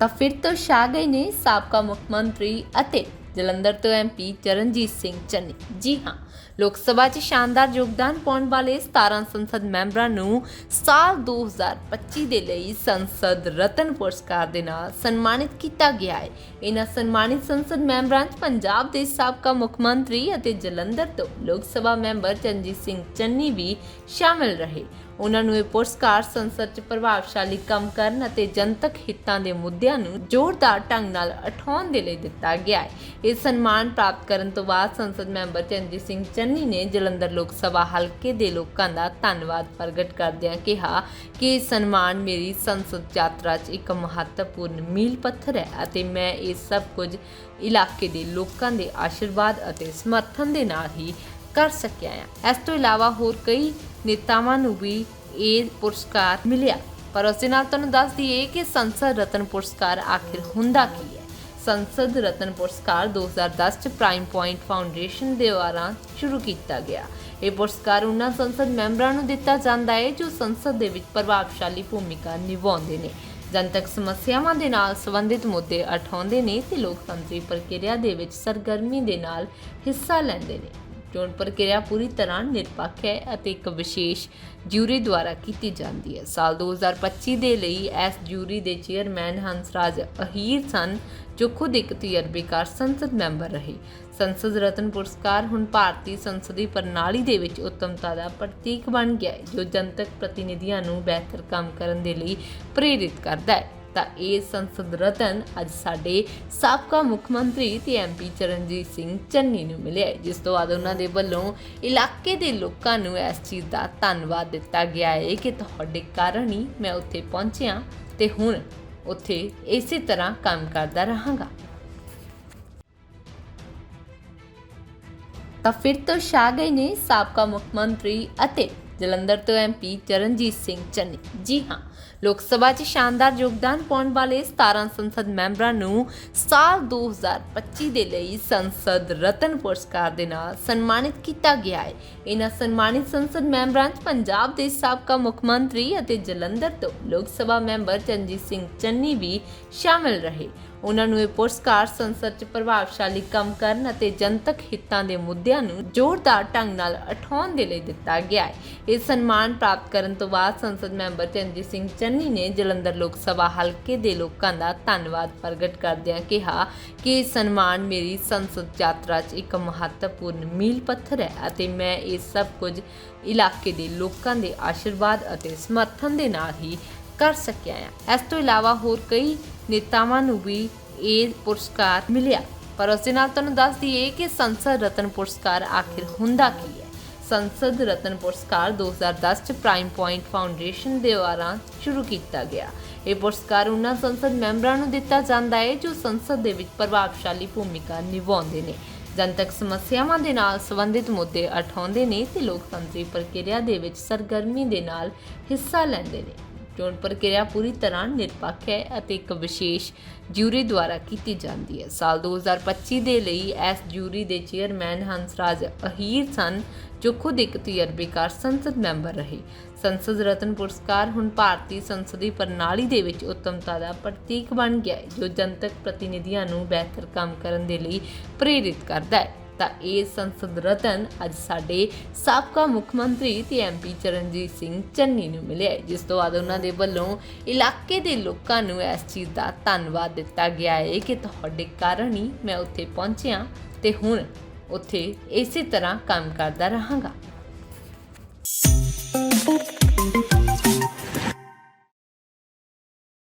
ਤਾਂ ਫਿਰ ਤੋਂ ਛਾ ਗਏ ਨੇ ਸਾਬਕਾ ਮੁੱਖ ਮੰਤਰੀ ਅਤੇ ਜਲੰਧਰ ਤੋਂ ਐਮਪੀ ਚਰਨਜੀਤ ਸਿੰਘ ਚੰਨੀ। ਜੀ ਹਾਂ, ਲੋਕ ਸਭਾ 'ਚ ਸ਼ਾਨਦਾਰ ਯੋਗਦਾਨ ਪਾਉਣ ਵਾਲੇ 17 ਸੰਸਦ ਮੈਂਬਰਾਂ ਨੂੰ ਸਾਲ 2025 ਦੇ ਲਈ ਸੰਸਦ ਰਤਨ ਪੁਰਸਕਾਰ ਦੇ ਨਾਲ ਸਨਮਾਨਿਤ ਕੀਤਾ ਗਿਆ ਹੈ। ਇਹਨਾਂ ਸਨਮਾਨਿਤ ਸੰਸਦ ਮੈਂਬਰਾਂ 'ਚ ਪੰਜਾਬ ਦੇ ਸਾਬਕਾ ਮੁੱਖ ਮੰਤਰੀ ਅਤੇ ਜਲੰਧਰ ਤੋਂ ਲੋਕ ਸਭਾ ਮੈਂਬਰ ਚਰਨਜੀਤ ਸਿੰਘ ਚੰਨੀ ਵੀ ਸ਼ਾਮਿਲ ਰਹੇ। ਉਹਨਾਂ ਨੂੰ ਇਹ ਪੁਰਸਕਾਰ ਸੰਸਦ 'ਚ ਪ੍ਰਭਾਵਸ਼ਾਲੀ ਕੰਮ ਕਰਨ ਅਤੇ ਜਨਤਕ ਹਿੱਤਾਂ ਦੇ ਮੁੱਦਿਆਂ ਨੂੰ ਜ਼ੋਰਦਾਰ ਢੰਗ ਨਾਲ ਉਠਾਉਣ ਦੇ ਲਈ ਦਿੱਤਾ ਗਿਆ ਹੈ। ਇਹ ਸਨਮਾਨ ਪ੍ਰਾਪਤ ਕਰਨ ਤੋਂ ਬਾਅਦ ਸੰਸਦ ਮੈਂਬਰ ਚੰਦੀ ਸਿੰਘ ਚੰਨੀ ਨੇ ਜਲੰਧਰ ਲੋਕ ਸਭਾ ਹਲਕੇ ਦੇ ਲੋਕਾਂ ਦਾ ਧੰਨਵਾਦ ਪ੍ਰਗਟ ਕਰਦਿਆਂ ਕਿਹਾ ਕਿ ਇਹ ਸਨਮਾਨ ਮੇਰੀ ਸੰਸਦ ਯਾਤਰਾ 'ਚ ਇੱਕ ਮਹੱਤਵਪੂਰਨ ਮੀਲ ਪੱਥਰ ਹੈ ਅਤੇ ਮੈਂ ਇਹ ਸਭ ਕੁਝ ਇਲਾਕੇ ਦੇ ਲੋਕਾਂ ਦੇ ਆਸ਼ੀਰਵਾਦ ਅਤੇ ਸਮਰਥਨ ਦੇ ਨਾਲ ਹੀ ਕਰ ਸਕਿਆ ਹਾਂ। ਇਸ ਤੋਂ ਇਲਾਵਾ ਹੋਰ ਕਈ ਨੇਤਾਵਾਂ ਨੂੰ ਵੀ ਇਹ ਪੁਰਸਕਾਰ ਮਿਲਿਆ। ਪਰ ਉਸ ਦੇ ਨਾਲ ਤੁਹਾਨੂੰ ਦੱਸ ਦਈਏ ਕਿ ਸੰਸਦ ਰਤਨ ਪੁਰਸਕਾਰ ਆਖਿਰ ਹੁੰਦਾ ਕੀ ਹੈ? ਸੰਸਦ ਰਤਨ ਪੁਰਸਕਾਰ 2010 ਚ ਪ੍ਰਾਈਮ ਪੁਆਇੰਟ ਫਾਊਂਡੇਸ਼ਨ ਦੇ ਦੁਆਰਾ ਸ਼ੁਰੂ ਕੀਤਾ ਗਿਆ। ਇਹ ਪੁਰਸਕਾਰ ਉਹਨਾਂ ਸੰਸਦ ਮੈਂਬਰਾਂ ਨੂੰ ਦਿੱਤਾ ਜਾਂਦਾ ਹੈ ਜੋ ਸੰਸਦ ਦੇ ਵਿੱਚ ਪ੍ਰਭਾਵਸ਼ਾਲੀ ਭੂਮਿਕਾ ਨਿਭਾਉਂਦੇ ਨੇ। ਜਨਤਕ ਸਮੱਸਿਆਵਾਂ ਦੇ ਨਾਲ ਸੰਬੰਧਿਤ ਮੁੱਦੇ ਉਠਾਉਂਦੇ ਨੇ ਤੇ ਲੋਕਤੰਤਰੀ ਪ੍ਰਕਿਰਿਆ ਦੇ ਵਿੱਚ ਸਰਗਰਮੀ ਦੇ ਨਾਲ ਹਿੱਸਾ ਲੈਂਦੇ ਨੇ। ਚੋਣ ਪ੍ਰਕਿਰਿਆ ਪੂਰੀ ਤਰ੍ਹਾਂ ਨਿਰਪੱਖ ਹੈ ਅਤੇ ਇੱਕ ਵਿਸ਼ੇਸ਼ ਜਿਊਰੀ ਦੁਆਰਾ ਕੀਤੀ ਜਾਂਦੀ ਹੈ। ਸਾਲ 2025 ਦੇ ਲਈ ਇਸ ਜਿਊਰੀ ਦੇ ਚੇਅਰਮੈਨ ਹੰਸਰਾਜ ਅਹੀਰ ਸਨ, ਜੋ ਖੁਦ ਇੱਕ ਤਜਰਬੇਕਾਰ ਸੰਸਦ ਮੈਂਬਰ ਰਹੇ। ਸੰਸਦ ਰਤਨ ਪੁਰਸਕਾਰ ਹੁਣ ਭਾਰਤੀ ਸੰਸਦੀ ਪ੍ਰਣਾਲੀ ਦੇ ਵਿੱਚ ਉੱਤਮਤਾ ਦਾ ਪ੍ਰਤੀਕ ਬਣ ਗਿਆ ਹੈ, ਜੋ ਜਨਤਕ ਪ੍ਰਤੀਨਿਧੀਆਂ ਨੂੰ ਬਿਹਤਰ ਕੰਮ ਕਰਨ ਦੇ ਲਈ ਪ੍ਰੇਰਿਤ ਕਰਦਾ ਹੈ। ਤਾਂ ਇਹ ਸੰਸਦ ਰਤਨ ਅੱਜ ਸਾਡੇ ਸਾਬਕਾ ਮੁੱਖ ਮੰਤਰੀ ਤੇ ਐਮਪੀ ਚਰਨਜੀਤ ਸਿੰਘ ਚੰਨੀ ਨੂੰ ਮਿਲਿਆ ਜਿਸ ਤੋਂ ਬਾਅਦ ਉਹਨਾਂ ਦੇ ਵੱਲੋਂ ਇਲਾਕੇ ਦੇ ਲੋਕਾਂ ਨੂੰ ਇਸ ਚੀਜ਼ ਦਾ ਧੰਨਵਾਦ ਦਿੱਤਾ ਗਿਆ ਹੈ ਕਿ ਤੁਹਾਡੇ ਕਾਰਨ ਹੀ ਮੈਂ ਉੱਥੇ ਪਹੁੰਚਿਆ ਤੇ ਹੁਣ ਉੱਥੇ ਇਸੇ ਤਰ੍ਹਾਂ ਕੰਮ ਕਰਦਾ ਰਹਾਂਗਾ। ਤਾਂ ਫਿਰ ਤੋਂ ਛਾ ਗਏ ਨੇ ਸਾਬਕਾ ਮੁੱਖ ਮੰਤਰੀ ਅਤੇ ਜਲੰਧਰ ਤੋਂ ਐਮਪੀ ਚਰਨਜੀਤ ਸਿੰਘ ਚੰਨੀ। ਜੀ ਹਾਂ ਲੋਕ ਸਭਾ 'ਚ ਸ਼ਾਨਦਾਰ ਯੋਗਦਾਨ ਪਾਉਣ ਵਾਲੇ 17 ਸੰਸਦ ਮੈਂਬਰਾਂ ਨੂੰ ਸਾਲ 2025 ਦੇ ਲਈ ਸੰਸਦ ਰਤਨ ਪੁਰਸਕਾਰ ਦੇ ਨਾਲ ਸਨਮਾਨਿਤ ਕੀਤਾ ਗਿਆ ਹੈ। ਇਹਨਾਂ ਸਨਮਾਨਿਤ ਸੰਸਦ ਮੈਂਬਰਾਂ 'ਚ ਪੰਜਾਬ ਦੇ ਸਾਬਕਾ ਮੁੱਖ ਮੰਤਰੀ ਅਤੇ ਜਲੰਧਰ ਤੋਂ ਲੋਕ ਸਭਾ ਮੈਂਬਰ ਚੰਜੀਤ ਸਿੰਘ ਚੰਨੀ ਵੀ ਸ਼ਾਮਿਲ ਰਹੇ। ਉਹਨਾਂ ਨੂੰ ਇਹ ਪੁਰਸਕਾਰ ਸੰਸਦ 'ਚ ਪ੍ਰਭਾਵਸ਼ਾਲੀ ਕੰਮ ਕਰਨ ਅਤੇ ਜਨਤਕ ਹਿੱਤਾਂ ਦੇ ਮੁੱਦਿਆਂ ਨੂੰ ਜ਼ੋਰਦਾਰ ਢੰਗ ਨਾਲ ਉਠਾਉਣ ਦੇ ਲਈ ਦਿੱਤਾ ਗਿਆ ਹੈ। ਇਹ ਸਨਮਾਨ ਪ੍ਰਾਪਤ ਕਰਨ ਤੋਂ ਬਾਅਦ ਸੰਸਦ ਮੈਂਬਰ ਚੰਜੀਤ ਸਿੰਘ ਚੰਨੀ ਨੇ ਜਲੰਧਰ ਲੋਕ ਸਭਾ ਹਲਕੇ ਦੇ ਲੋਕਾਂ ਦਾ ਧੰਨਵਾਦ ਪ੍ਰਗਟ ਕਰਦਿਆਂ ਕਿਹਾ ਕਿ ਸਨਮਾਨ ਮੇਰੀ ਸੰਸਦ ਯਾਤਰਾ 'ਚ ਇੱਕ ਮਹੱਤਵਪੂਰਨ ਮੀਲ ਪੱਥਰ ਹੈ ਅਤੇ ਮੈਂ ਇਹ ਸਭ ਕੁਝ ਇਲਾਕੇ ਦੇ ਲੋਕਾਂ ਦੇ ਆਸ਼ੀਰਵਾਦ ਅਤੇ ਸਮਰਥਨ ਦੇ ਨਾਲ ਹੀ ਕਰ ਸਕਿਆ ਹਾਂ। ਇਸ ਤੋਂ ਇਲਾਵਾ ਹੋਰ ਕਈ ਨੇਤਾਵਾਂ ਨੂੰ ਵੀ ਇਹ ਪੁਰਸਕਾਰ ਮਿਲਿਆ। ਪਰ ਉਸ ਦੇ ਨਾਲ ਤੁਹਾਨੂੰ ਦੱਸ ਦਈਏ ਕਿ ਸੰਸਦ ਰਤਨ ਪੁਰਸਕਾਰ ਆਖਿਰ ਹੁੰਦਾ ਕੀ ਹੈ? ਸੰਸਦ ਰਤਨ ਪੁਰਸਕਾਰ 2010 ਚ ਪ੍ਰਾਈਮ ਪੁਆਇੰਟ ਫਾਊਂਡੇਸ਼ਨ ਦੇ ਦੁਆਰਾ ਸ਼ੁਰੂ ਕੀਤਾ ਗਿਆ। ਇਹ ਪੁਰਸਕਾਰ ਉਹਨਾਂ ਸੰਸਦ ਮੈਂਬਰਾਂ ਨੂੰ ਦਿੱਤਾ ਜਾਂਦਾ ਹੈ ਜੋ ਸੰਸਦ ਦੇ ਵਿੱਚ ਪ੍ਰਭਾਵਸ਼ਾਲੀ ਭੂਮਿਕਾ ਨਿਭਾਉਂਦੇ ਨੇ। ਜਨਤਕ ਸਮੱਸਿਆਵਾਂ ਦੇ ਨਾਲ ਸੰਬੰਧਿਤ ਮੁੱਦੇ ਉਠਾਉਂਦੇ ਨੇ ਤੇ ਲੋਕਤੰਤਰੀ ਪ੍ਰਕਿਰਿਆ ਦੇ ਵਿੱਚ ਸਰਗਰਮੀ ਦੇ ਨਾਲ ਹਿੱਸਾ ਲੈਂਦੇ ਨੇ। ਚੋਣ ਪ੍ਰਕਿਰਿਆ ਪੂਰੀ ਤਰ੍ਹਾਂ ਨਿਰਪੱਖ ਹੈ ਅਤੇ ਇੱਕ ਵਿਸ਼ੇਸ਼ ਜਿਊਰੀ ਦੁਆਰਾ ਕੀਤੀ ਜਾਂਦੀ ਹੈ। ਸਾਲ 2025 ਦੇ ਲਈ ਇਸ ਜਿਊਰੀ ਦੇ ਚੇਅਰਮੈਨ ਹੰਸਰਾਜ ਅਹੀਰ ਸਨ, ਜੋ ਖੁਦ ਇੱਕ ਤਜਰਬੇਕਾਰ ਸੰਸਦ ਮੈਂਬਰ ਰਹੇ। ਸੰਸਦ ਰਤਨ ਪੁਰਸਕਾਰ ਹੁਣ ਭਾਰਤੀ ਸੰਸਦੀ ਪ੍ਰਣਾਲੀ ਦੇ ਵਿੱਚ ਉੱਤਮਤਾ ਦਾ ਪ੍ਰਤੀਕ ਬਣ ਗਿਆ ਹੈ, ਜੋ ਜਨਤਕ ਪ੍ਰਤੀਨਿਧੀਆਂ ਨੂੰ ਬਿਹਤਰ ਕੰਮ ਕਰਨ ਦੇ ਲਈ ਪ੍ਰੇਰਿਤ ਕਰਦਾ ਹੈ। ਤਾਂ ਇਹ ਸੰਸਦ ਰਤਨ ਅੱਜ ਸਾਡੇ ਸਾਬਕਾ ਮੁੱਖ ਮੰਤਰੀ ਤੇ ਐਮਪੀ ਚਰਨਜੀਤ ਸਿੰਘ ਚੰਨੀ ਨੂੰ ਮਿਲਿਆ ਜਿਸ ਤੋਂ ਬਾਅਦ ਉਹਨਾਂ ਦੇ ਵੱਲੋਂ ਇਲਾਕੇ ਦੇ ਲੋਕਾਂ ਨੂੰ ਇਸ ਚੀਜ਼ ਦਾ ਧੰਨਵਾਦ ਦਿੱਤਾ ਗਿਆ ਹੈ ਕਿ ਤੁਹਾਡੇ ਕਾਰਨ ਹੀ ਮੈਂ ਉੱਥੇ ਪਹੁੰਚਿਆ ਤੇ ਹੁਣ ਉੱਥੇ ਇਸੇ ਤਰ੍ਹਾਂ ਕੰਮ ਕਰਦਾ ਰਹਾਂਗਾ।